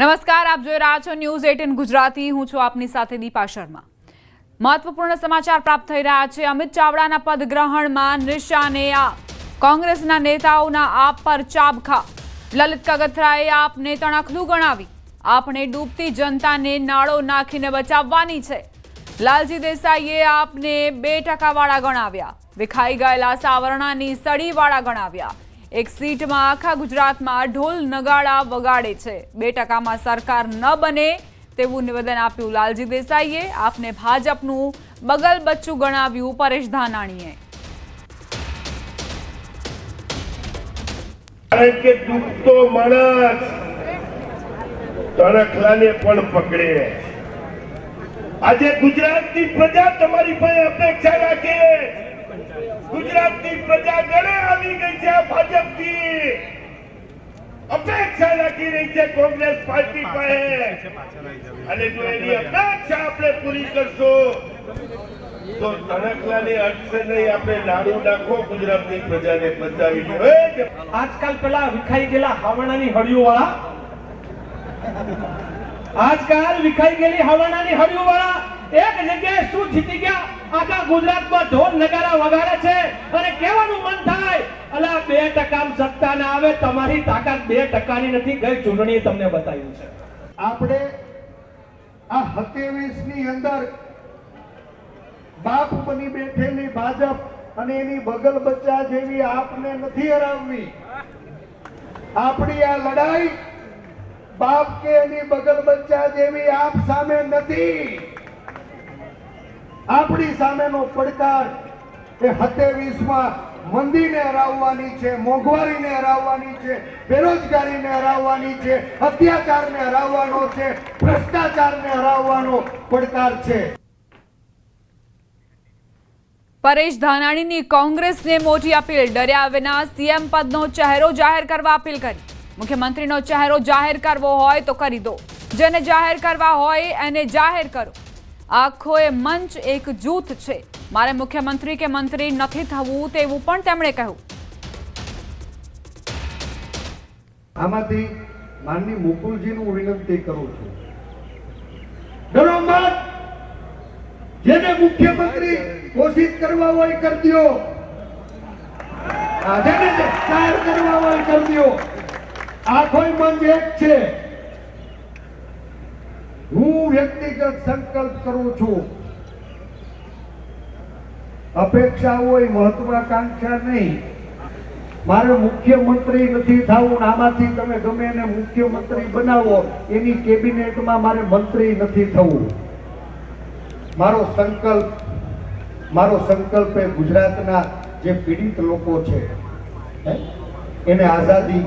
નમસ્કાર, આપ જોઈ રહ્યા છો ન્યૂઝ એટીન ગુજરાતી. હું છું આપની સાથે દીપા શર્મા. મહત્વપૂર્ણ સમાચાર પ્રાપ્ત થઈ રહ્યા છે. અમિત ચાવડાના પદ ગ્રહણમાં નિશાને આપ. કોંગ્રેસના નેતાઓના આપ પર ચાબખા. લલિત કગથરાએ આપને તણખલું ગણાવી. આપણે ડૂબતી જનતાને નાળો નાખીને બચાવવાની છે. લાલજી દેસાઈએ આપને બે ટકાવાળા ગણાવ્યા. વિખાઈ ગયેલા સાવરણાની સડીવાળા ગણાવ્યા. એક સીટમાં આખા ગુજરાતમાં ઢોલ નગાડા વગાડે છે. બે ટકામાં સરકાર ન બને તેવું નિવેદન આપ્યું લાલજી દેસાઈએ. આપને ભાજપનું બગલ બચ્ચું ગણાવ્યું પરેશ ધાનાણીએ. કે ડૂબતો માણસ. તણખલાને પણ પકડે. આજે ગુજરાતની પ્રજા તમારી પાસે અપેક્ષા રાખે. ગુજરાતની પ્રજા ગળે આવી ગઈ છે આ ભાજપથી. અપેક્ષા રાખી રહી છે કોંગ્રેસ પાર્ટી પાસે. અને જો એની અપેક્ષા આપણે પૂરી કરશું, તો તણખલાને અટશે નહીં આપણે નાડું નાખો, ગુજરાતની પ્રજાને બચાવી લો. આજકાલ પેલા વિખાઈ ગયેલા હાવણાની હળીઓ વાળા આજકાલ વિખાઈ ગયેલી હાવણાની હળીઓ વાળા એક જગ્યાએ શું જીતી ગયા? આખા ગુજરાતમાં ઢોલ, નગારા વગાડે છે અને કહેવાનું મન થાય, અલા, બે ટકા સત્તા ના આવે, તમારી તાકાત બે ટકાની નથી. ગઈ ચૂંટણીએ તમને બતાવ્યું છે. આપણે આ સત્યાવીસની અંદર બાપ બની બેઠેલી ભાજપ અને એની બગલ બચ્ચા જેવી આપને નથી હરાવવી. આપણી આ લડાઈ બાપ કે એની બગલ બચ્ચા જેવી આપ સામે નથી. આપણી સામેનો પડકાર એ સત્યાવીસમાં મંદીને હરાવવાની છે, મોંઘવારીને હરાવવાની છે, બેરોજગારીને હરાવવાની છે, અત્યાચારને હરાવવાનો છે, ભ્રષ્ટાચારને હરાવવાનો પડકાર છે. પરેશ ધાનાણીની કોંગ્રેસને મોટી અપીલ, ડર્યા વિના સીએમ પદનો ચહેરો જાહેર કરવા અપીલ કરી. મુખ્યમંત્રીનો ચહેરો જાહેર કરવો હોય તો કરી દો. જેને જાહેર કરવા હોય એને જાહેર કરો. આખો એ મંચ એક જૂથ છે. મારે મુખ્યમંત્રી કે મંત્રી નથી થવું તેવું પણ તેમણે કહ્યું. આમાંથી માનની મુકુલજીનું હું વિનંતી કરું છું. જેને મુખ્યમંત્રી ઘોષિત કરવા હોય કરી દો જેને જાહેર કરવા હોય કરી દો આખો મંચ એક છે. હું વ્યક્તિગત સંકલ્પ કરું છું. અપેક્ષા હોય મહત્વાકાંક્ષા નહીં. મારે મુખ્યમંત્રી નથી થવું આમાંથી તમે ગમે એને મુખ્યમંત્રી બનાવો, એની કેબિનેટમાં મારે મંત્રી નથી થવું. મારો સંકલ્પ મારો સંકલ્પ એ ગુજરાતના જે પીડિત લોકો છે એને આઝાદી,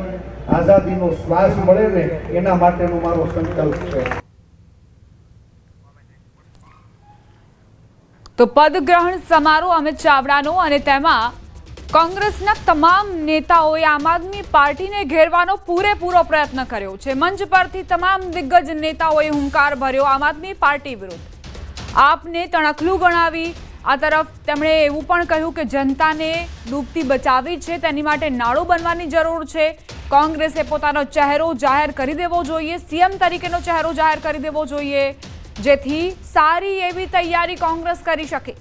આઝાદીનો શ્વાસ મળે ને એના માટેનો મારો સંકલ્પ છે. તો પદગ્રહણ સમારોહ અમિત ચાવડાનો અને તેમાં કોંગ્રેસના તમામ નેતાઓએ આમ આદમી પાર્ટીને ઘેરવાનો પૂરેપૂરો પ્રયત્ન કર્યો છે. મંચ પરથી તમામ દિગ્ગજ નેતાઓએ હુંકાર ભર્યો આમ આદમી પાર્ટી વિરુદ્ધ. આપને તણખલું ગણાવી, આ તરફ તેમણે એવું પણ કહ્યું કે જનતાને ડૂબતી બચાવી છે, તેની માટે નાળો બનવાની જરૂર છે. કોંગ્રેસે પોતાનો ચહેરો જાહેર કરી દેવો જોઈએ, સીએમ તરીકેનો ચહેરો જાહેર કરી દેવો જોઈએ. જેથી સારી એવી તૈયારી કોંગ્રેસ કરી શકે.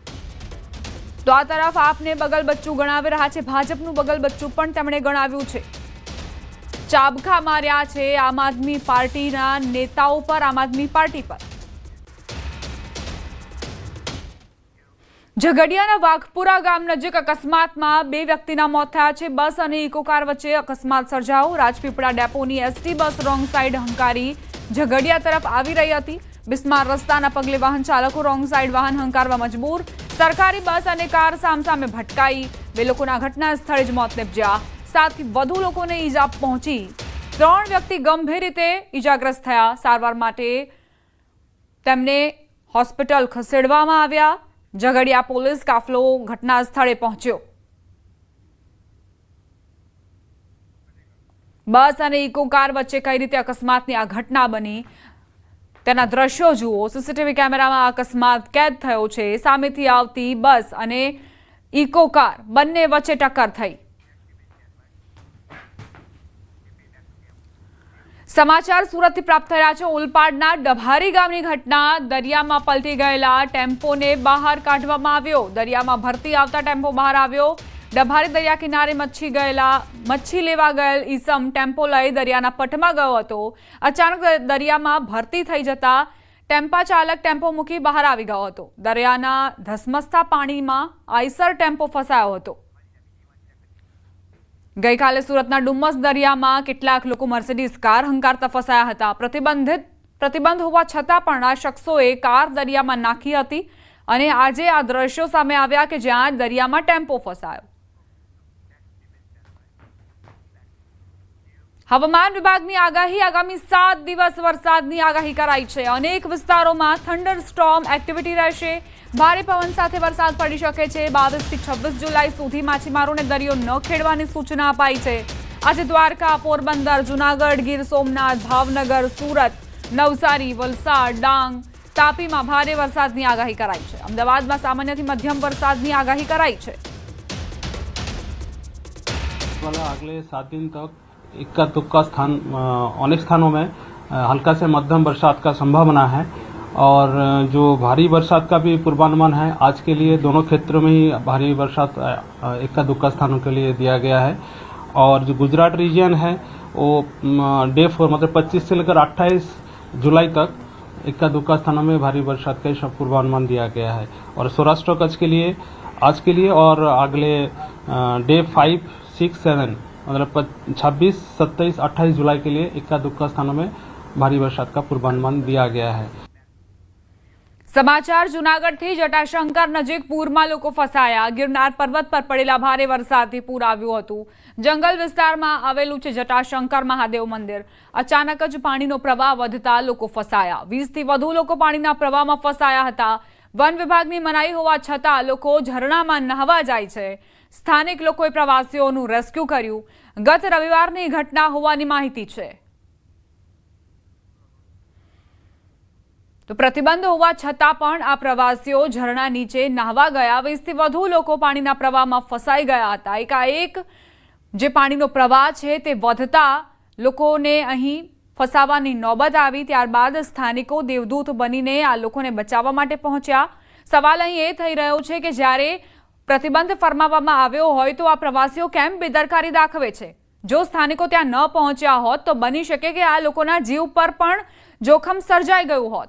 તો આ તરફ આપને બગલ બચ્ચું ગણાવી રહ્યા છે. ભાજપનું બગલ બચ્ચું પણ તેમણે ગણાવ્યું છે. ચાબખા માર્યા છે આમ આદમી પાર્ટીના નેતાઓ પર, આમ આદમી પાર્ટી પર. ઝઘડિયાના વાઘપુરા ગામ નજીક અકસ્માતમાં બે વ્યક્તિના મોત થયા છે. બસ અને ઇકો કાર વચ્ચે અકસ્માત સર્જાયો. રાજપીપળા ડેપોની એસટી બસ રોંગ સાઈડ હંકારી ઝઘડિયા તરફ આવી રહી હતી. બિસ્માર રસ્તાના પગલે વાહન ચાલકો રોંગ સાઈડ વાહન હંકારવા મજબૂર સરકારી બસ અને કાર સામસામે ભટકાઈ બે લોકોના ઘટના સ્થળે જ મોત નિપજ્યા સાતથી વધુ લોકોને ઈજા પહોંચી ત્રણ વ્યક્તિ ગંભીર રીતે ઈજાગ્રસ્ત થયા સારવાર માટે તેમને હોસ્પિટલ ખસેડવામાં આવ્યા ઝઘડિયા પોલીસ કાફલો ઘટના સ્થળે પહોંચ્યો બસ અને ઇકો કાર વચ્ચે કઈ રીતે અકસ્માતની આ ઘટના બની તેના દ્રશ્યો જુઓ. સીસીટીવી કેમેરામાં અકસ્માત કેદ થયો છે. સામેથી આવતી બસ અને ઇકો કાર બંને વચ્ચે ટક્કર થઈ. સમાચાર સુરતથી પ્રાપ્ત થયા છે. ઓલપાડના ડભારી ગામની ઘટના દરિયામાં પલટી ગયેલા ટેમ્પોને બહાર કાઢવામાં આવ્યો. દરિયામાં ભરતી આવતા ટેમ્પો બહાર આવ્યો. ડભારી દરિયા કિનારે મચ્છી ગયેલા, મચ્છી લેવા ગયેલ ઈસમ ટેમ્પો લઈ દરિયાના પટમાં ગયો હતો. અચાનક દરિયામાં ભરતી થઈ જતા ટેમ્પા ચાલક ટેમ્પો મૂકી બહાર આવી ગયો હતો. દરિયાના ધસમસતા પાણીમાં આઈસર ટેમ્પો ફસાયો હતો. ગઈકાલે સુરતના ડુમ્મસ દરિયામાં કેટલાક લોકો મર્સિડીઝ કાર હંકારતા ફસાયા હતા. પ્રતિબંધિત પ્રતિબંધ હોવા છતાં પણ આ શખ્સોએ કાર દરિયામાં નાખી હતી અને આજે આ દ્રશ્યો સામે આવ્યા કે જ્યાં દરિયામાં ટેમ્પો ફસાયો. હવામાન વિભાગની આગાહી આગામી સાત દિવસ વરસાદની આગાહી કરાઈ છે. અનેક વિસ્તારોમાં થંડર સ્ટોર્મ એક્ટિવિટી રહેશે. ભારે પવન સાથે વરસાદ પડી શકે છે. બાવીસથી છવ્વીસ જુલાઈ સુધી માછીમારોને દરિયો ન ખેડવાની સૂચના અપાઈ છે. આજે દ્વારકા, પોરબંદર, જુનાગઢ, ગીર સોમનાથ, ભાવનગર, સુરત, નવસારી, વલસાડ, ડાંગ, તાપીમાં ભારે વરસાદની આગાહી કરાઈ છે. અમદાવાદમાં સામાન્યથી મધ્યમ વરસાદની આગાહી કરાઈ છે. અગલે સાત દિન તક इक्का दुक्का स्थान अनेक स्थानों में हल्का से मध्यम बरसात का संभावना है। और जो भारी बरसात का भी पूर्वानुमान है, आज के लिए दोनों क्षेत्रों में ही भारी बरसात इक्का दुक्का स्थानों के लिए दिया गया है। और जो गुजरात रीजन है, वो डे फोर मतलब 25 से लेकर 28 जुलाई तक इक्का दुक्का स्थानों में भारी बरसात का ही पूर्वानुमान दिया गया है। और सौराष्ट्र कच्छ के लिए, आज के लिए और अगले डे फाइव सिक्स सेवन मतलब छब्बीस सत्ताईस अट्ठाईस जुलाई के लिए इक्का दुक्का स्थानों में भारी बरसात का पूर्वानुमान दिया गया है સમાચાર જુનાગઢથી જટાશંકર નજીક પૂરમાં લોકો ફસાયા ગિરનાર પર્વત પર પડેલા ભારે વરસાદથી પૂર આવ્યું હતું જંગલ વિસ્તારમાં આવેલું છે જટાશંકર મહાદેવ મંદિર અચાનક જ પાણીનો પ્રવાહ વધતા લોકો ફસાયા વીસથી વધુ લોકો પાણીના પ્રવાહમાં ફસાયા હતા વન વિભાગની મનાઈ હોવા છતાં લોકો ઝરણામાં નહાવા જાય છે સ્થાનિક લોકોએ પ્રવાસીઓનું રેસ્ક્યુ કર્યું. ગત રવિવારની ઘટના હોવાની માહિતી છે. તો પ્રતિબંધ હોવા છતાં પણ આ પ્રવાસીઓ ઝરણા નીચે નાહવા ગયા. વીસથી વધુ લોકો પાણીના પ્રવાહમાં ફસાઈ ગયા હતા. એકાએક જે પાણીનો પ્રવાહ છે તે વધતા લોકોને અહીં ફસાવાની નોબત આવી. ત્યારબાદ સ્થાનિકો દેવદૂત બનીને આ લોકોને બચાવવા માટે પહોંચ્યા. સવાલ અહીં એ થઈ રહ્યો છે કે જ્યારે પ્રતિબંધ ફરમાવવામાં આવ્યો હોય તો આ પ્રવાસીઓ કેમ બેદરકારી દાખવે છે? જો સ્થાનિકો ત્યાં ન પહોંચ્યા હોત તો બની શકે કે આ લોકોના જીવ પર પણ જોખમ સર્જાઈ ગયું હોત.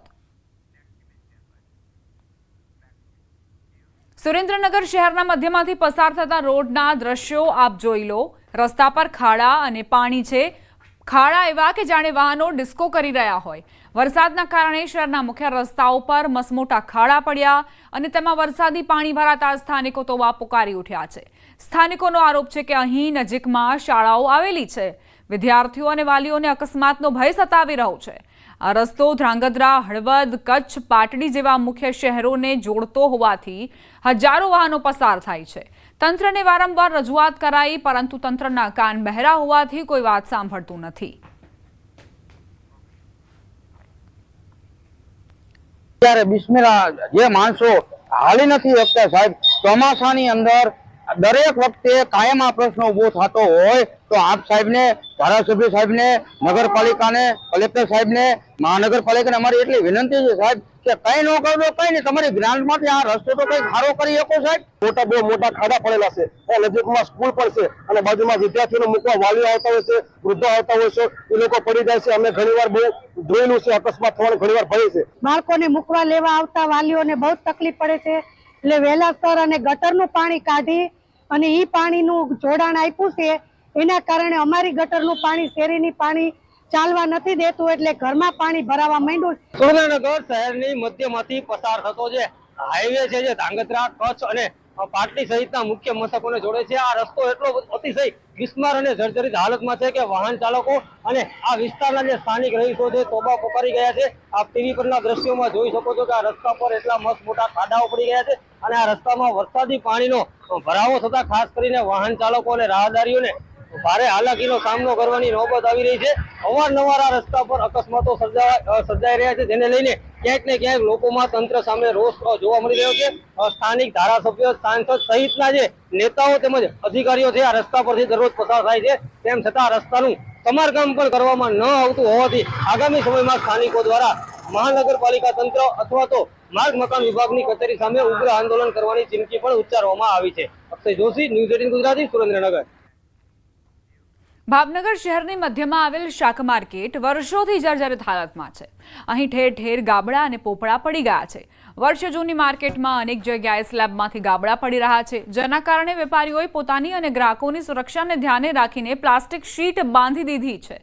સુરેન્દ્રનગર શહેરના મધ્યમાંથી પસાર થતા રોડના દ્રશ્યો આપ જોઈ લો. રસ્તા પર ખાડા અને પાણી છે. ખાડા એવા કે જાણે વાહનો ડિસ્કો કરી રહ્યા હોય. વરસાદના કારણે શહેરના મુખ્ય રસ્તાઓ પર મસમોટા ખાડા પડ્યા અને તેમાં વરસાદી પાણી ભરાતા સ્થાનિકો તો વા પુકારી ઉઠ્યા છે. સ્થાનિકોનો આરોપ છે કે અહીં નજીકમાં શાળાઓ આવેલી છે. વિદ્યાર્થીઓ અને વાલીઓને અકસ્માતનો ભય સતાવી રહ્યો છે. આ રસ્તો ધ્રાંગધ્રા, હળવદ, કચ્છ, પાટડી જેવા મુખ્ય શહેરોને જોડતો હોવાથી હજારો વાહનો પસાર થાય છે. તંત્રને વારંવાર રજૂઆત કરાઈ, પરંતુ તંત્રના કાન બહેરા હોવાથી કોઈ વાત સાંભળતું નથી. ત્યારે બિસ્મિલ્લા જે માણસો હાલી નથી શકતા સાહેબ, ચોમાસાની અંદર દરેક વખતે કાયમ આ પ્રશ્ન ઊભો થતો હોય તો આપ સાહેબને, ધારાસભ્ય સાહેબને, નગરપાલિકાને, કલેક્ટર સાહેબને, મહાનગરપાલિકાને અમારી એટલી વિનંતી છે સાહેબ કે કઈ ન કરો તો કઈ નહીં. તમારી ગ્રાન્ટમાંથી આ રસ્તો તો કઈ સારો કરી શકો સાહેબ? મોટા બહુ મોટા ખાડા પડેલા છે. એ નજીકમાં સ્કૂલ પણ છે અને બાજુમાં વિદ્યાર્થીઓને મૂકવા વાલીઓ આવતા હોય છે વૃદ્ધો આવતા હોય છે એ લોકો પડી જાય છે. અમે ઘણીવાર બહુ જોયેલું છે અકસ્માત થવાનું ઘણીવાર ભય છે. બાળકોને મૂકવા લેવા આવતા વાલીઓને બહુ તકલીફ પડે છે. એટલે વહેલાસર અને ગટરનું પાણી કાઢી અને ઈ પાણીનું જોડાણ આપ્યું છે. એના કારણે અમારી ગટરનું પાણી શેરીની પાણી ચાલવા નથી દેતું એટલે ઘરમાં પાણી ભરાવા માંડ્યું. સુરેન્દ્રનગર શહેરની મધ્યમાંથી પસાર થતો જે હાઈવે છે, જે ધાંગધ્રા, કચ્છ અને પાટડી સહિતના મુખ્ય મથકોને જોડે છે, આ રસ્તો એટલો અતિશય બિસ્માર અને જર્જરિત હાલતમાં છે કે વાહન ચાલકો અને આ વિસ્તારના જે સ્થાનિક રહીશો છે તોબા પોકારી ગયા છે. આપ ટીવી પરના દ્રશ્યોમાં જોઈ શકો છો કે આ રસ્તા પર એટલા મસ્ત મોટા ખાડાઓ પડી ગયા છે અને આ રસ્તામાં વરસાદી પાણીનો ભરાવો થતા ખાસ કરીને વાહન ચાલકો અને રાહદારીઓને ભારે હાલાકીનો સામનો કરવાની નોબત આવી રહી છે. અવારનવાર આ રસ્તા પર અકસ્માતો સર્જાઈ રહ્યા છે. જેને લઈને ક્યાંક ને ક્યાંક લોકોમાં તંત્ર સામે રોષ જોવા મળી રહ્યો છે. સ્થાનિક ધારાસભ્યો, સાંસદ સહિતના જે નેતાઓ તેમજ અધિકારીઓ છે, આ રસ્તા પરથી દરરોજ પસાર થાય છે. તેમ છતાં રસ્તાનું સમારકામ પણ કરવામાં ન આવતું હોવાથી આગામી સમયમાં સ્થાનિકો દ્વારા મહાનગરપાલિકા તંત્ર અથવા તો માર્ગ મકાન વિભાગની કચેરી સામે ઉગ્ર આંદોલન કરવાની ચીમકી પણ ઉચ્ચારવામાં આવી છે. Akshay Joshi, news eighteen Gujarati, Surendranagar. Bhavnagar શહેરની મધ્યમાં આવેલ શાક માર્કેટ વર્ષોથી જર્જરિત હાલતમાં છે. અહીં ઠેર ઠેર ગાબડા અને પોપડા પડી ગયા છે. વર્ષ જૂની માર્કેટમાં અનેક જગ્યાએ સ્લેબમાંથી ગાબડા પડી રહ્યા છે. જેના કારણે વેપારીઓએ પોતાની અને ગ્રાહકોની સુરક્ષાને ધ્યાને રાખીને પ્લાસ્ટિક શીટ બાંધી દીધી છે.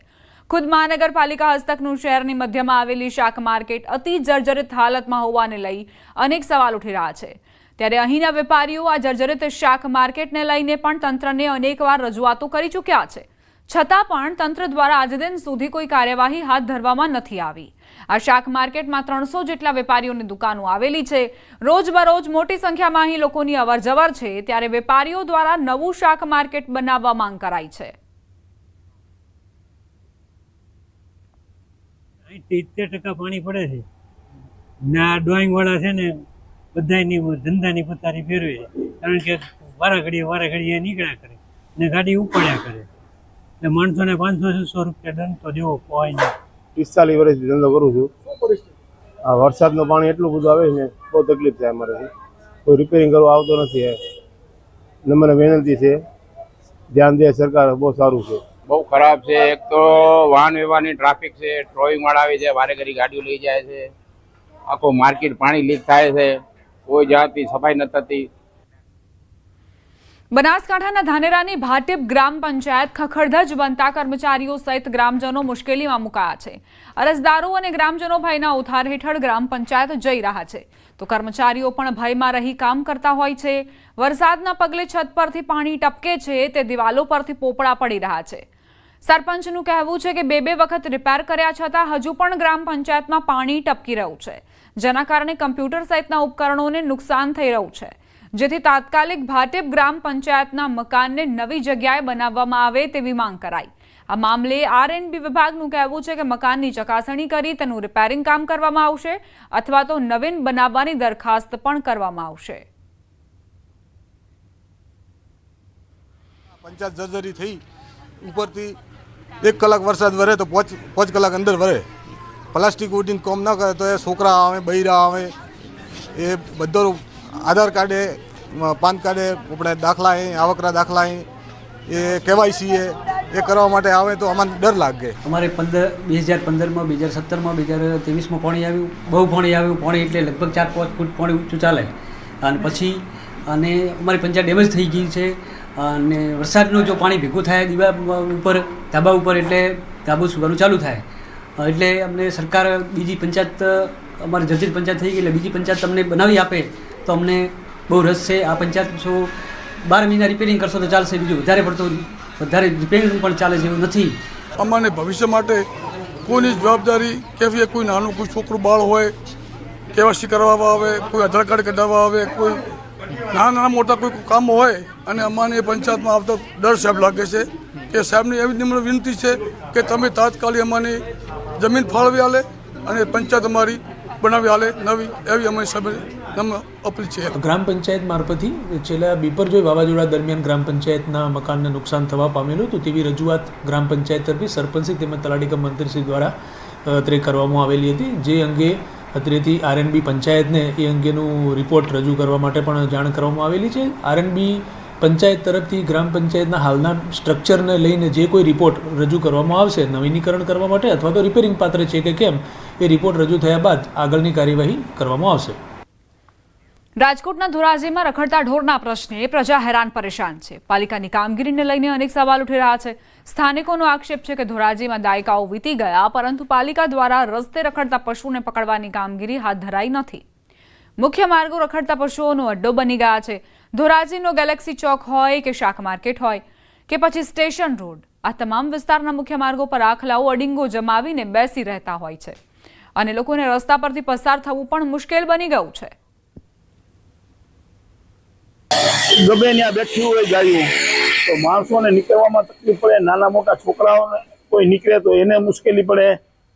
ખુદ મહાનગરપાલિકા હસ્તકનું શહેરની મધ્યમાં આવેલી શાક માર્કેટ અતિ જર્જરિત હાલતમાં હોવાને લઈ અનેક સવાલ ઉઠી રહ્યા છે. ત્યારે અહીંના વેપારીઓ આ જર્જરિત શાક માર્કેટને લઈને પણ તંત્રને અનેકવાર રજૂઆતો કરી ચૂક્યા છે. છતાં પણ તંત્ર દ્વારા આજ દિન સુધી કોઈ કાર્યવાહી હાથ ધરવામાં નથી આવી. આ શાક માર્કેટમાં ત્રણસો જેટલા વેપારીઓની દુકાનો આવેલી છે. રોજબરોજ મોટી સંખ્યામાં અહીં લોકોની અવરજવર છે ત્યારે વેપારીઓ દ્વારા નવું શાક માર્કેટ બનાવવા માંગ કરાઈ છે. ટકા પાણી પડે છે. ને આ ડ્રોઈંગ વાળા છે ને બધાની ધંધાની પથારી ફેરવે કારણ કે વારા ઘડીએ વારા ઘડીએ નીકળ્યા કરે. ને ગાડી ઉપાડ્યા કરે. એટલે માણસોને પાંચસો છસો રૂપિયા દંડ તો દેવો હોય નહીં. પિસ્તાલીસ વર્ષથી ધંધો કરું છું. આ વરસાદનું પાણી એટલું બધું આવે છે ને બહુ તકલીફ થાય અમારે કોઈ રિપેરિંગ કરવા આવતો નથી નમ્ર વિનંતી છે ધ્યાન દે સરકાર બહુ સારું છે. બહુ ખરાબ છે. એક તો વાહન વ્યવહારની ટ્રાફિક છે ટ્રોઈંગ વાળા આવે છે વારે ઘડી ગાડીઓ લઈ જાય છે. આખું માર્કેટ પાણી લીક થાય છે. કોઈ જાતની સફાઈ નથી થતી. બનાસકાંઠાના ધાનેરાની ભાટીપ ગ્રામ પંચાયત ખખડધજ બનતા કર્મચારીઓ સહિત ગ્રામજનો મુશ્કેલીમાં મુકાયા છે. અરજદારો અને ગ્રામજનો ભયના ઉધાર હેઠળ ગ્રામ પંચાયત જઈ રહ્યા છે. તો કર્મચારીઓ પણ ભયમાં રહી કામ કરતા હોય છે. વરસાદના પગલે છત પરથી પાણી ટપકે છે તે દિવાલો પરથી પોપડા પડી રહ્યા છે. સરપંચનું કહેવું છે કે બે બે વખત રિપેર કર્યા છતાં હજુ પણ ગ્રામ પંચાયતમાં પાણી ટપકી રહ્યું છે. જેના કારણે કમ્પ્યુટર સહિતના ઉપકરણોને નુકસાન થઈ રહ્યું છે. જેથી તાત્કાલિક ભાટેપ ગ્રામ પંચાયતના મકાનને નવી જગ્યાએ બનાવવામાં આવે તેવી માંગ કરાઈ. આ મામલે આરએનબી વિભાગનું કહેવું છે કે મકાનની ચકાસણી કરી તેનું રિપેરિંગ કામ કરવામાં આવશે અથવા તો નવીન બનાવવાની દરખાસ્ત પણ કરવામાં આવશે. પંચાયત જર્જરી થઈ. ઉપરથી એક કલાક વરસાદ વરે તો પાંચ પાંચ કલાક અંદર વરે. પ્લાસ્ટિક ઉડીને કોમ ન કરે તો એ છોકરા આવે, બૈરા આવે, એ બધો આધાર કાર્ડે પાન કાર્ડે આપણે દાખલા અહીં, આવકના દાખલા અહીં, એ કેવાયસી એ કરવા માટે આવે તો અમને ડર લાગે. અમારે પંદર, બે હજાર પંદરમાં, બે હજાર સત્તરમાં, બે હજાર ત્રેવીસમાં પાણી આવ્યું, બહુ પાણી આવ્યું, પાણી એટલે લગભગ ચાર, પાંચ ફૂટ પાણી ઊંચું ચાલે. અને પછી, અને અમારી પંચાયત ડેમેજ થઈ ગઈ છે, અને વરસાદનું જો પાણી ભેગું થાય દીવા ઉપર, ધાબા ઉપર, એટલે ધાબુ સુવાનું ચાલુ થાય. એટલે અમને સરકાર બીજી પંચાયત, અમારી જર્જરિત પંચાયત થઈ ગઈ, એટલે બીજી પંચાયત તમને બનાવી આપે. તો અમને બહુ રસ છે. આ પંચાયત છો બાર મહિના રિપેરિંગ કરશો તો ચાલશે બીજું વધારે પડતું વધારે રિપેરિંગ પણ ચાલે છે એવું નથી. અમારે ભવિષ્ય માટે કોઈની જવાબદારી કેવી કોઈ નાનું કોઈ છોકરું બાળ હોય કેવાસી કરાવવા આવે, કોઈ આધાર કાર્ડ કઢાવવા આવે, કોઈ નાના નાના મોટા કોઈ કામ હોય, અને અમારે એ પંચાયતમાં આવતો ડર સાહેબ લાગે છે કે સાહેબની એવી નિમ્ર વિનંતી છે કે તમે તાત્કાલિક અમારી જમીન ફાળવી આલે અને પંચાયત અમારી બનાવી આલે નવી એવી અમારી સાહેબ અપીલ છે. ગ્રામ પંચાયત મારફતથી છેલ્લા બિપરજોય વાવાઝોડા દરમિયાન ગ્રામ પંચાયતના મકાનને નુકસાન થવા પામેલું હતું તેવી રજૂઆત ગ્રામ પંચાયત તરફી સરપંચશ્રી તેમજ તલાટીકમ મંત્રીશ્રી દ્વારા અત્રે કરવામાં આવેલી હતી. જે અંગે અત્રેથી આરએનબી પંચાયતને એ અંગેનું રિપોર્ટ રજૂ કરવા માટે પણ જાણ કરવામાં આવેલી છે. આરએનબી પંચાયત તરફથી ગ્રામ પંચાયતના હાલના સ્ટ્રક્ચરને લઈને જે કોઈ રિપોર્ટ રજૂ કરવામાં આવશે, નવીનીકરણ કરવા માટે અથવા તો રિપેરિંગ પાત્ર છે કે કેમ, એ રિપોર્ટ રજૂ થયા બાદ આગળની કાર્યવાહી કરવામાં આવશે. રાજકોટના ધોરાજીમાં રખડતા ઢોરના પ્રશ્ને પ્રજા હેરાન પરેશાન છે. પાલિકાની કામગીરીને લઈને અનેક સવાલ ઉઠી રહ્યા છે. સ્થાનિકોનો આક્ષેપ છે કે ધોરાજીમાં દાયકાઓ વીતી ગયા, પરંતુ પાલિકા દ્વારા રસ્તે રખડતા પશુને પકડવાની કામગીરી હાથ ધરાઈ નથી. મુખ્ય માર્ગો રખડતા પશુઓનો અડ્ડો બની ગયા છે. ધોરાજીનો ગેલેક્સી ચોક હોય કે શાક માર્કેટ હોય કે પછી સ્ટેશન રોડ, આ તમામ વિસ્તારના મુખ્ય માર્ગો પર આખલાઓ અડિંગો જમાવીને બેસી રહેતા હોય છે. અને લોકોને રસ્તા પરથી પસાર થવું પણ મુશ્કેલ બની ગયું છે. ગમે ત્યાં બેઠી હોય ગાયું, તો માણસોને નીકળવામાં તકલીફ પડે, નાના મોટા છોકરાઓને કોઈ નીકળે તો એને મુશ્કેલી પડે,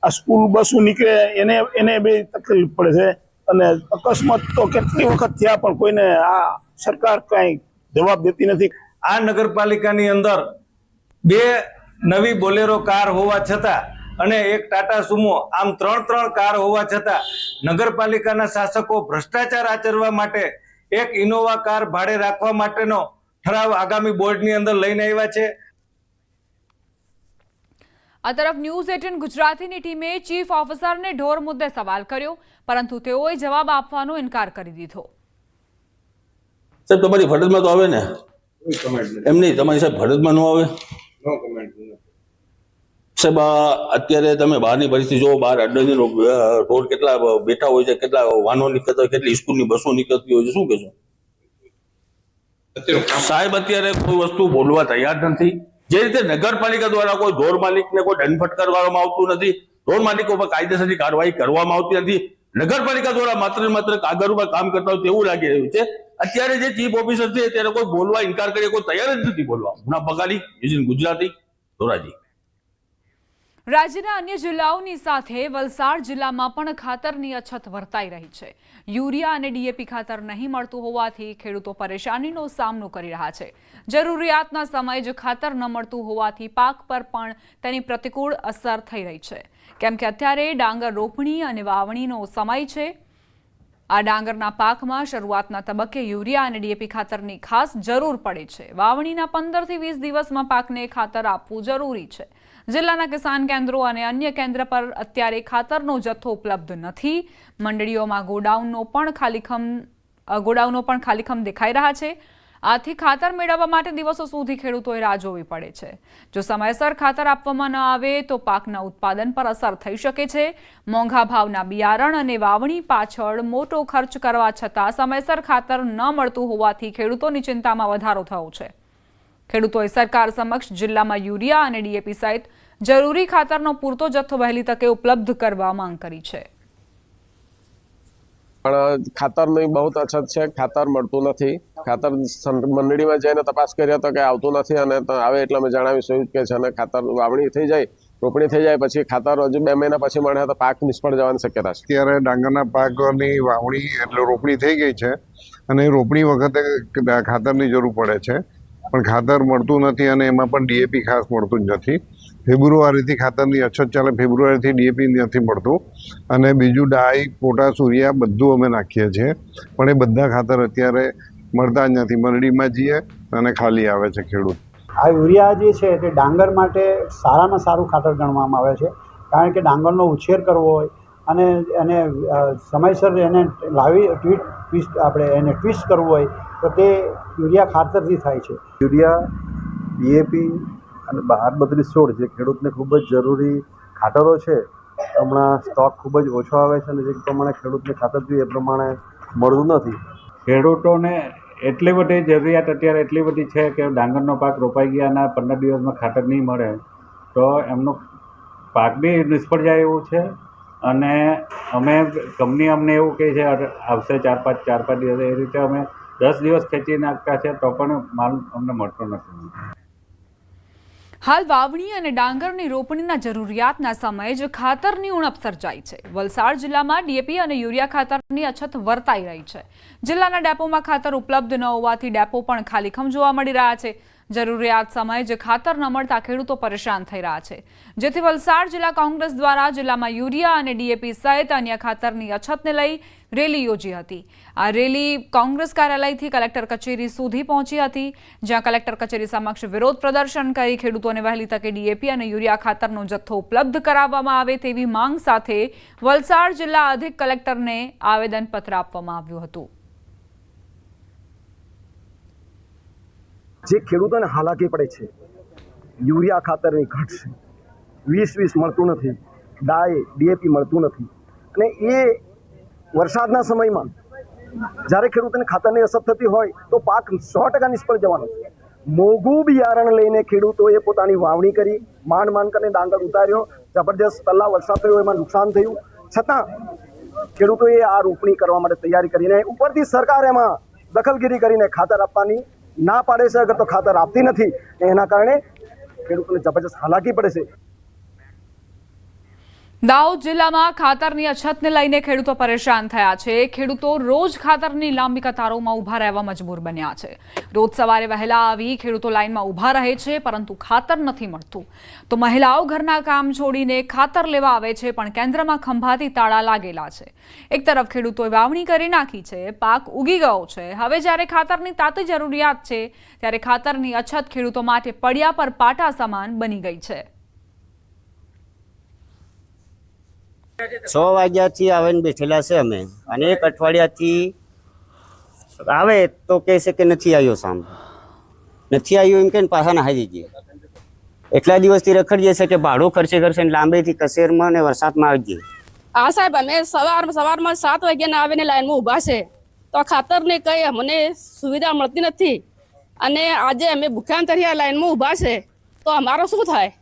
આ સ્કૂલ બસો નીકળે, એને એને બી તકલીફ પડે છે. અને અકસ્માત તો કેટલી વખત થયા પણ કોઈને આ સરકાર કાંઈ જવાબ દેતી નથી. આ નગરપાલિકાની અંદર બે નવી બોલેરો કાર હોવા છતાં અને એક ટાટા સુમો, આમ ત્રણ ત્રણ કાર હોવા છતાં નગરપાલિકાના શાસકો ભ્રષ્ટાચાર આચરવા માટે એક ઇનોવા કાર ભાડે રાખવા માટેનો ઠરાવ આગામી બોર્ડની અંદર લઈને આવ્યા છે. આ તરફ ન્યૂઝ એટીન ગુજરાતીની ટીમે ચીફ ઓફિસરને ઢોર મુદ્દે સવાલ કર્યો પરંતુ તેઓએ જવાબ આપવાનો ઇનકાર કરી દીધો. સાહેબ તમારી ફરજમાં તો આવે ને? એમ નહીં તમારી સાહેબ ફરજમાં ન આવે? સાહેબ અત્યારે તમે બહારની પરિસ્થિતિ જો બહાર અડ્ડાની રોડ કેટલા બેઠા હોય છે કેટલા વાહનો નીકળતા હોય કેટલી સ્કૂલની બસો નીકળતી હોય છે શું કહેશો? સાહેબ અત્યારે કોઈ વસ્તુ બોલવા તૈયાર નથી. જે રીતે નગરપાલિકા દ્વારા કોઈ ઢોર માલિકને કોઈ દંડ ફટકારવામાં આવતું નથી ઢોર માલિકો પર કાયદેસરની કાર્યવાહી કરવામાં આવતી નથી. નગરપાલિકા દ્વારા માત્ર માત્ર કાગળ ઉપર કામ કરતા હોય તેવું લાગી રહ્યું છે. અત્યારે જે ચીફ ઓફિસર છે ત્યારે કોઈ બોલવા ઇનકાર કરે કોઈ તૈયાર જ નથી બોલવા. ગુના પગારી ગુજરાતી ધોરાજી. રાજ્યના અન્ય જિલ્લાઓની સાથે વલસાડ જિલ્લામાં પણ ખાતરની અછત વર્તાઈ રહી છે. યુરિયા અને ડીએપી ખાતર નહીં મળતું હોવાથી ખેડૂતો પરેશાનીનો સામનો કરી રહ્યા છે. જરૂરિયાતના સમયે જ ખાતર ન મળતું હોવાથી પાક પર પણ તેની પ્રતિકૂળ અસર થઈ રહી છે. કેમ કે અત્યારે ડાંગર રોપણી અને વાવણીનો સમય છે. આ ડાંગરના પાકમાં શરૂઆતના તબક્કે યુરિયા અને ડીએપી ખાતરની ખાસ જરૂર પડે છે. વાવણીના પંદરથી વીસ દિવસમાં પાકને ખાતર આપવું જરૂરી છે. જિલ્લાના કિસાન કેન્દ્રો અને અન્ય કેન્દ્ર પર અત્યારે ખાતરનો જથ્થો ઉપલબ્ધ નથી. મંડળીઓમાં ગોડાઉનનો પણ ખાલીખમ ગોડાઉનો પણ ખાલીખમ દેખાઈ રહ્યા છે. આથી ખાતર મેળવવા માટે દિવસો સુધી ખેડૂતોએ રાહ જોવી પડે છે. જો સમયસર ખાતર આપવામાં ન આવે તો પાકના ઉત્પાદન પર અસર થઈ શકે છે. મોંઘા ભાવના બિયારણ અને વાવણી પાછળ મોટો ખર્ચ કરવા છતાં સમયસર ખાતર ન મળતું હોવાથી ખેડૂતોની ચિંતામાં વધારો થયો છે. ખેડૂતોએ સરકાર સમક્ષ જિલ્લામાં યુરિયા અને ડીએપી સહિત જરૂરી ખાતરનો પૂરતો જથ્થો વહેલી તકે ઉપલબ્ધ કરવા માંગ કરી છે. પણ ખાતરની બહુ અછત છે ખાતર મળતું નથી. ખાતર મંડળીમાં જઈને તપાસ કર્યો તો કે આવતું નથી અને આવે એટલે અમે જણાવીશું કે છે અને ખાતર વાવણી થઈ જાય રોપણી થઈ જાય પછી ખાતર હજુ બે મહિના પછી મળે તો પાક નિષ્ફળ જવાની શક્યતા છે. અત્યારે ડાંગરના પાકની વાવણી એટલે રોપણી થઈ ગઈ છે અને રોપણી વખતે ખાતરની જરૂર પડે છે. પણ ખાતર મળતું નથી અને એમાં પણ ડીએપી ખાસ મળતું જ નથી. ફેબ્રુઆરીથી ખાતરની અછત ચાલે, ફેબ્રુઆરીથી ડીએપી નથી મળતું. અને બીજું ડાઈ પોટાસ યુરિયા બધું અમે નાખીએ છીએ. પણ એ બધા ખાતર અત્યારે મળતા જ નથી. મરડીમાં જઈએ અને ખાલી આવે છે ખેડૂત. આ યુરિયા જે છે તે ડાંગર માટે સારામાં સારું ખાતર ગણવામાં આવે છે. કારણ કે ડાંગરનો ઉછેર કરવો હોય અને એને સમયસર એને લાવી, ટ્વીટ, ટ્વિસ્ટ આપણે એને ટ્વિસ્ટ કરવું હોય તો તે યુરિયા ખાતરથી થાય છે. યુરિયા ડીએપી અને બાર બત્રીસ સોળ જે ખેડૂતને ખૂબ જ જરૂરી ખાતરો છે. હમણાં સ્ટોક ખૂબ જ ઓછો આવે છે અને જે પ્રમાણે ખેડૂતને ખાતર જોઈએ એ પ્રમાણે મળતું નથી. ખેડૂતોને એટલી બધી જરૂરિયાત અત્યારે એટલી બધી છે કે ડાંગરનો પાક રોપાઈ ગયાના પંદર દિવસમાં ખાતર નહીં મળે તો એમનો પાક બી નિષ્ફળ જાય એવું છે. અને અમે કંપની અમને એવું કહે છે આવશે ચાર પાંચ ચાર પાંચ દિવસ. એ રીતે અમે દસ દિવસ ખેંચી નાખતા છે, તો પણ માલ અમને મળતો નથી. હાલ વાવણી અને ડાંગરની રોપણીના જરૂરિયાતના સમયે જ ખાતરની ઉણપ સર્જાઈ છે. વલસાડ જિલ્લામાં ડીએપી અને યુરિયા ખાતરની અછત વર્તાઈ રહી છે. જિલ્લાના ડેપોમાં ખાતર ઉપલબ્ધ ન હોવાથી ડેપો પણ ખાલીખમ જોવા મળી રહ્યા છે. જરૂરિયાત સમયે જ ખાતર ન મળતા ખેડૂતો પરેશાન થઈ રહ્યા છે. જેથી વલસાડ જિલ્લા કોંગ્રેસ દ્વારા જિલ્લામાં યુરિયા અને ડીએપી સહિત અન્ય ખાતરની અછતને લઈ રેલી યોજી હતી. આ રેલી કોંગ્રેસ કાર્યાલયથી કલેક્ટર કચેરી સુધી પહોંચી હતી, જ્યાં કલેક્ટર કચેરી સમક્ષ વિરોધ પ્રદર્શન કરી ખેડૂતોને વહેલી તકે ડીએપી અને યુરિયા ખાતરનો જથ્થો ઉપલબ્ધ કરાવવામાં આવે તેવી માંગ સાથે વલસાડ જિલ્લા અધિક કલેક્ટરને આવેદનપત્ર આપવામાં આવ્યું હતું. જે ખેડૂતોને હાલાકી પડે છે, યુરિયા ખાતરની ઘટ વીસ વીસ મળતું નથી, ડાય, ડીએપી મળતું નથી. અને એ વરસાદના સમયમાં જ્યારે ખેડૂતોને ખાતરની અસર થતી હોય તો પાક સો ટકા નિષ્ફળ જવાનો છે. મોંઘું બિયારણ લઈને ખેડૂતોએ પોતાની વાવણી કરી, માંડ માંડ કરીને ડાંગર ઉતાર્યો. જબરજસ્ત પહેલા વરસાદ થયો, એમાં નુકસાન થયું. છતાં ખેડૂતોએ આ રોપણી કરવા માટે તૈયારી કરીને ઉપરથી સરકાર એમાં દખલગીરી કરીને ખાતર આપવાની ના પાડે છે, અગર તો ખાતર આપતી નથી. એના કારણે ખેડૂતોને જબરજસ્ત હાલાકી પડે છે. દાહોદ જિલ્લામાં ખાતરની અછતને લઈને ખેડૂતો પરેશાન થયા છે. ખેડૂતો રોજ ખાતરની લાંબી કતારોમાં ઊભા રહેવા મજબૂર બન્યા છે. રોજ સવારે વહેલા આવી ખેડૂતો લાઇનમાં ઊભા રહે છે, પરંતુ ખાતર નથી મળતું. તો મહિલાઓ ઘરના કામ છોડીને ખાતર લેવા આવે છે, પણ કેન્દ્રમાં ખંભાતી તાળા લાગેલા છે. એક તરફ ખેડૂતોએ વાવણી કરી નાખી છે, પાક ઉગી ગયો છે. હવે જ્યારે ખાતરની તાતી જરૂરિયાત છે, ત્યારે ખાતરની અછત ખેડૂતો માટે પડ્યા પર પાટા સમાન બની ગઈ છે. છ વાગ્યાથી આવીને બેઠેલા છે અમે. અને એક અઠવાડિયાથી આવે તો કહે છે કે નથી આવ્યો સામ નથી આવ્યો એમ કે પાછા હારી ગયા એટલા દિવસથી રખડીએ છે કે ભાડું ખર્ચે કરશે ને લાંબેથી કસેરમાં ને વરસાદમાં આવી જઈએ. હા સાહેબ, અમે સવાર સવારમાં સાત વાગ્યાના આવીને લાઈનમાં ઊભા છે. તો ખાતરની કઈ અમને સુવિધા મળતી નથી. અને આજે અમે ભૂખ્યાંતરિયા લાઈનમાં ઊભા છે. તો અમારો શું થાય?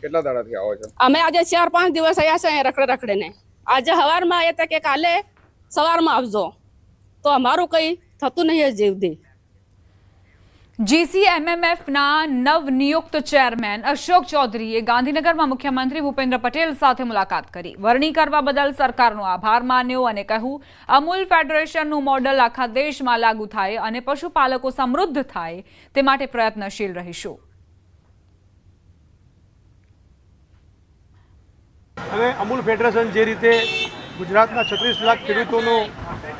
કેટલા દાડાથી આવો છો? અમે આજે ચાર પાંચ દિવસ આવ્યા છે અહીંયા રખડે રખડીને. આજે સવારમાં આવ્યા હતા કે કાલે સવારમાં આવજો. તો અમારું કંઈ થતું નહીં જીવદી જીસીએમએમએફના નવનિયુક્ત ચેરમેન અશોક ચૌધરીએ ગાંધીનગરમાં મુખ્યમંત્રી ભૂપેન્દ્ર પટેલ સાથે મુલાકાત કરી. વરણી કરવા બદલ સરકારનો આભાર માન્યો અને કહ્યું અમૂલ ફેડરેશનનું મોડલ આખા દેશમાં લાગુ થાય અને પશુપાલકો સમૃદ્ધ થાય તે માટે પ્રયત્નશીલ રહીશું. અને અમૂલ ફેડરેશન જે રીતે ગુજરાતના છત્રીસ લાખ ખેડૂતોનું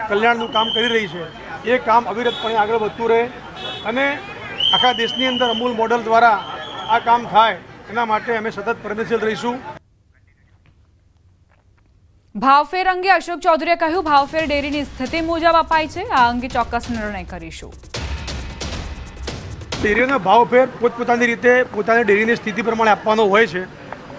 કલ્યાણનું કામ કરી રહી છે એ કામ અવિરતપણે આગળ વધતું રહે અને આખા દેશની અંદર અમૂલ મોડલ દ્વારા આ કામ થાય એના માટે અમે સતત પ્રયત્નશીલ રહીશું. ભાવફેર અંગે અશોક ચૌધરીએ કહ્યું ભાવફેર ડેરીની સ્થિતિ મુજબ અપાય છે આ અંગે ચોક્કસ નિર્ણય કરીશું. ડેરીઓના ભાવફેર પોતપોતાની રીતે પોતાની ડેરીની સ્થિતિ પ્રમાણે આપવાનો હોય છે.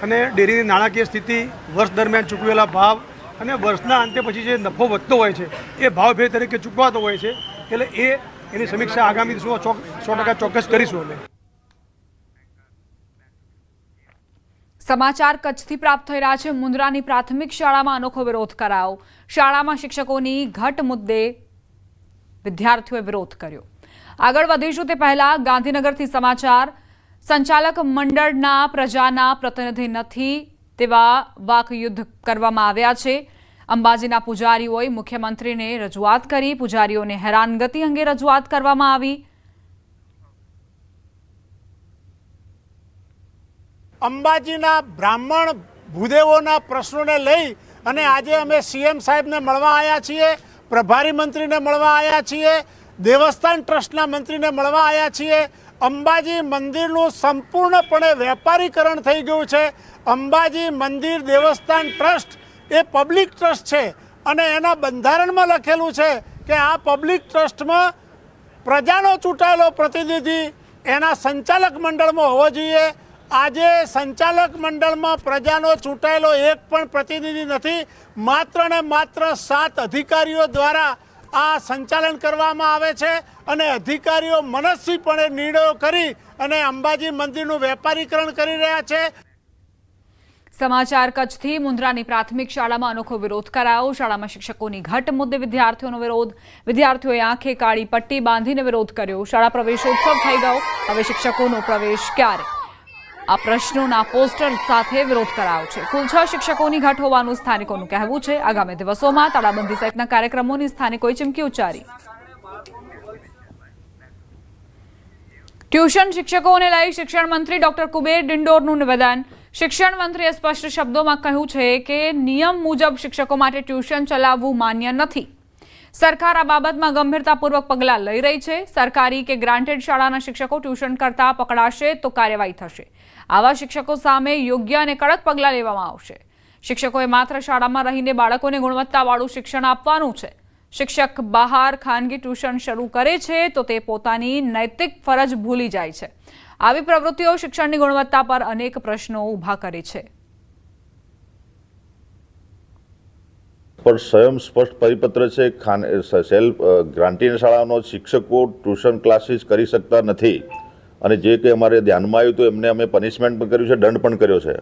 અને ડેરીની નાણાકીય સ્થિતિ વર્ષ દરમિયાન ચૂકવેલા ભાવ અને વર્ષના અંતે પછી જે નફો વધતો હોય છે, એ ભાવભેદ તરીકે ચૂકવાતો હોય છે, એટલે એ એની સમીક્ષા આગામી દિવસોમાં સો ટકા ચોક્કસ કરીશું અમે. સમાચાર કચ્છથી પ્રાપ્ત થઈ રહ્યા છે. મુન્દ્રાની પ્રાથમિક શાળામાં અનોખો વિરોધ કરાયો. શાળામાં શિક્ષકોની ઘટ મુદ્દે વિદ્યાર્થીઓએ વિરોધ કર્યો. આગળ વધીશું તે પહેલા ગાંધીનગરથી સમાચાર. સંચાલક મંડળના પ્રજાના પ્રતિનિધિ નથી તેવા વાકયુદ્ધ કરવામાં આવ્યા છે. અંબાજીના પૂજારીઓએ મુખ્યમંત્રીને રજૂઆત કરી. પૂજારીઓને હેરાનગતિ અંગે રજૂઆત કરવામાં આવી. અંબાજીના બ્રાહ્મણ ભૂદેવોના પ્રશ્નોને લઈ અને આજે અમે સીએમ સાહેબને મળવા આવ્યા છીએ, પ્રભારી મંત્રીને મળવા આવ્યા છીએ, દેવસ્થાન ટ્રસ્ટના મંત્રીને મળવા આવ્યા છીએ અંબાજી મંદિરનું સંપૂર્ણપણે વેપારીકરણ થઈ ગયું છે. અંબાજી મંદિર દેવસ્થાન ટ્રસ્ટ એ પબ્લિક ટ્રસ્ટ છે અને એના બંધારણમાં લખેલું છે કે આ પબ્લિક ટ્રસ્ટમાં પ્રજાનો ચૂંટાયેલો પ્રતિનિધિ એના સંચાલક મંડળમાં હોવો જોઈએ. આજે સંચાલક મંડળમાં પ્રજાનો ચૂંટાયેલો એક પણ પ્રતિનિધિ નથી. માત્ર ને માત્ર સાત અધિકારીઓ દ્વારા આ સંચાલન કરવામાં આવે છે અને અધિકારીઓ મનસ્વીપણે નિર્ણયો કરી અને અંબાજી મંદિરનું વેપારીકરણ કરી રહ્યા છે. સમાચાર કચ્છથી મુન્દ્રાની પ્રાથમિક શાળામાં અનોખો વિરોધ કરાયો. શાળામાં શિક્ષકોની ઘટ મુદ્દે વિદ્યાર્થીઓનો વિરોધ. વિદ્યાર્થીઓએ આંખે કાળી પટ્ટી બાંધીને વિરોધ કર્યો. શાળા પ્રવેશોત્સવ થઈ ગયો. હવે શિક્ષકોનો પ્રવેશ ક્યારે? આ પ્રશ્નોના પોસ્ટર સાથે વિરોધ કરાયો છે. કુલ છ શિક્ષકોની ઘટ હોવાનું સ્થાનિકોનું કહેવું છે. આગામી દિવસોમાં તાળાબંધી સહિતના કાર્યક્રમોની સ્થાનિકોએ ચીમકી ઉચ્ચારી. ટ્યુશન શિક્ષકોને લઈ શિક્ષણ મંત્રી ડોક્ટર કુબેર ડિંડોરનું નિવેદન. શિક્ષણ મંત્રીએ સ્પષ્ટ શબ્દોમાં કહ્યું છે કે નિયમ મુજબ શિક્ષકો માટે ટ્યુશન ચલાવવું માન્ય નથી. સરકાર આ બાબતમાં ગંભીરતાપૂર્વક પગલાં લઈ રહી છે. સરકારી કે ગ્રાન્ટેડ શાળાના શિક્ષકો ટ્યુશન કરતા પકડાશે તો કાર્યવાહી થશે. આવા શિક્ષકો સામે યોગ્ય અને કડક પગલાં લેવામાં આવશે. શિક્ષકોએ માત્ર શાળામાં રહીને બાળકોને ગુણવત્તાવાળું શિક્ષણ આપવાનું છે. શિક્ષક બહાર ખાનગી ટ્યુશન શરૂ કરે છે તો તે પોતાની નૈતિક ફરજ ભૂલી જાય છે. આવી પ્રવૃત્તિઓ શિક્ષણની ગુણવત્તા પર અનેક પ્રશ્નો ઊભા કરે છે. પર સ્વયં સ્પષ્ટ પરિપત્ર છે, ખાન સેલ્ફ ગ્રાન્ટીન શાળાનો શિક્ષકો ટ્યુશન ક્લાસીસ કરી શકતા નથી. અને જે કંઈ અમારે ધ્યાનમાં આવ્યું તો એમને અમે પનિશમેન્ટ પણ કર્યું છે, દંડ પણ કર્યો છે.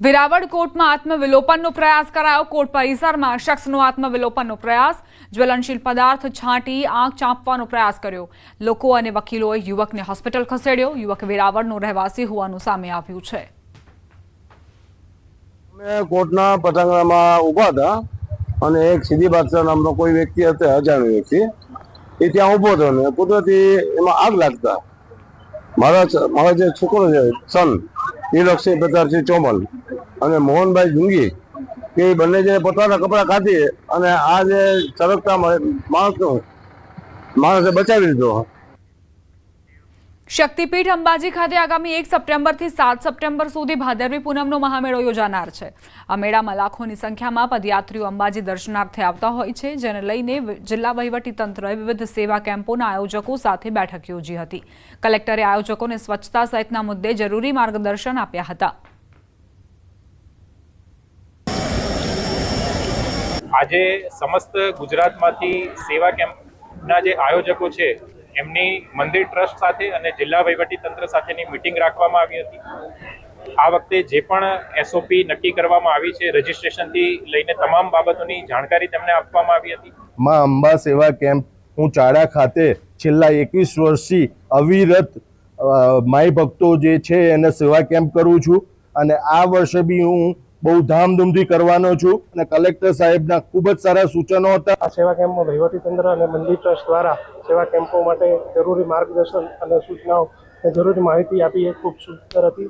વેરાવળ કોર્ટમાં આત્મવિલોપનનો પ્રયાસ કરાયો. કોર્ટ પરિસરમાં શખ્સનો આત્મવિલોપનનો પ્રયાસ. જ્વલનશીલ પદાર્થ છાંટી આંખ ચાંપવાનો પ્રયાસ કર્યો. લોકો અને વકીલોએ યુવકને હોસ્પિટલ ખસેડ્યો. યુવક વેરાવળનો રહેવાસી હોવાનું સામે આવ્યું છે. અમે કોર્ટના પટાંગણામાં ઊભા હતા અને એક સીધી બાદશાહ નામનો કોઈ વ્યક્તિ હતો, અજાણ્યો વ્યક્તિ. એ ત્યાં ઊભો હતો ને કુદરતી એમાં આગ લાગતા. મારા મારા જે છોકરો છે, સન નીલક્ષી પ્રતાપસિંહ ચોમલ અને મોહનભાઈ જુંગી કે એ બંને જે પોતાના કપડાં કાઢી અને આ જે સરકતા માણસનો, માણસે બચાવી લીધો. શક્તિપીઠ અંબાજી ખાતે આગામી એક સપ્ટેમ્બરથી સાત સપ્ટેમ્બર સુધી ભાદરવી પૂનમનો મહામેળો યોજાનાર છે. આ મેળામાં લાખોની સંખ્યામાં પદયાત્રીઓ અંબાજી દર્શનાર્થે આવતા હોય છે, જેને લઈને જિલ્લા જિલ્લા વહીવટીતંત્રએ વિવિધ સેવા કેમ્પોના આયોજકો સાથે બેઠક યોજી હતી. કલેક્ટરે આયોજકોને સ્વચ્છતા સહિતના મુદ્દે જરૂરી માર્ગદર્શન આપ્યા હતા. આજે સમસ્ત ગુજરાતમાંથી સેવા કેમ્પના જે આયોજકો છે, એમની મંદિર ટ્રસ્ટ સાથે અને જિલ્લા તંત્ર સાથેની મિટિંગ રાખવામાં આવી હતી. આ વખતે જે પણ એસઓપી નક્કી કરવામાં આવી છે, રજીસ્ટ્રેશનથી લઈને તમામ બાબતોની જાણકારી તેમને આપવામાં આવી હતી. માં અંબા સેવા કેમ્પ, હું ચાડા ખાતે છેલ્લા એકવીસ વર્ષથી અવિરત માય ભક્તો જે છે એને સેવા કેમ્પ કરું છું. અને આ વર્ષે બી હું બહુ ધામધૂમથી કરવાનો છું અને કલેક્ટર સાહેબના ખૂબ જ સારા સૂચનો હતા. આ સેવા કેમ્પમાં વહીવટીતંત્ર અને મંદિર ટ્રસ્ટ દ્વારા સેવા કેમ્પો માટે જરૂરી માર્ગદર્શન અને સૂચનાઓ જરૂરી માહિતી આપી એ ખૂબ સુંદર હતી.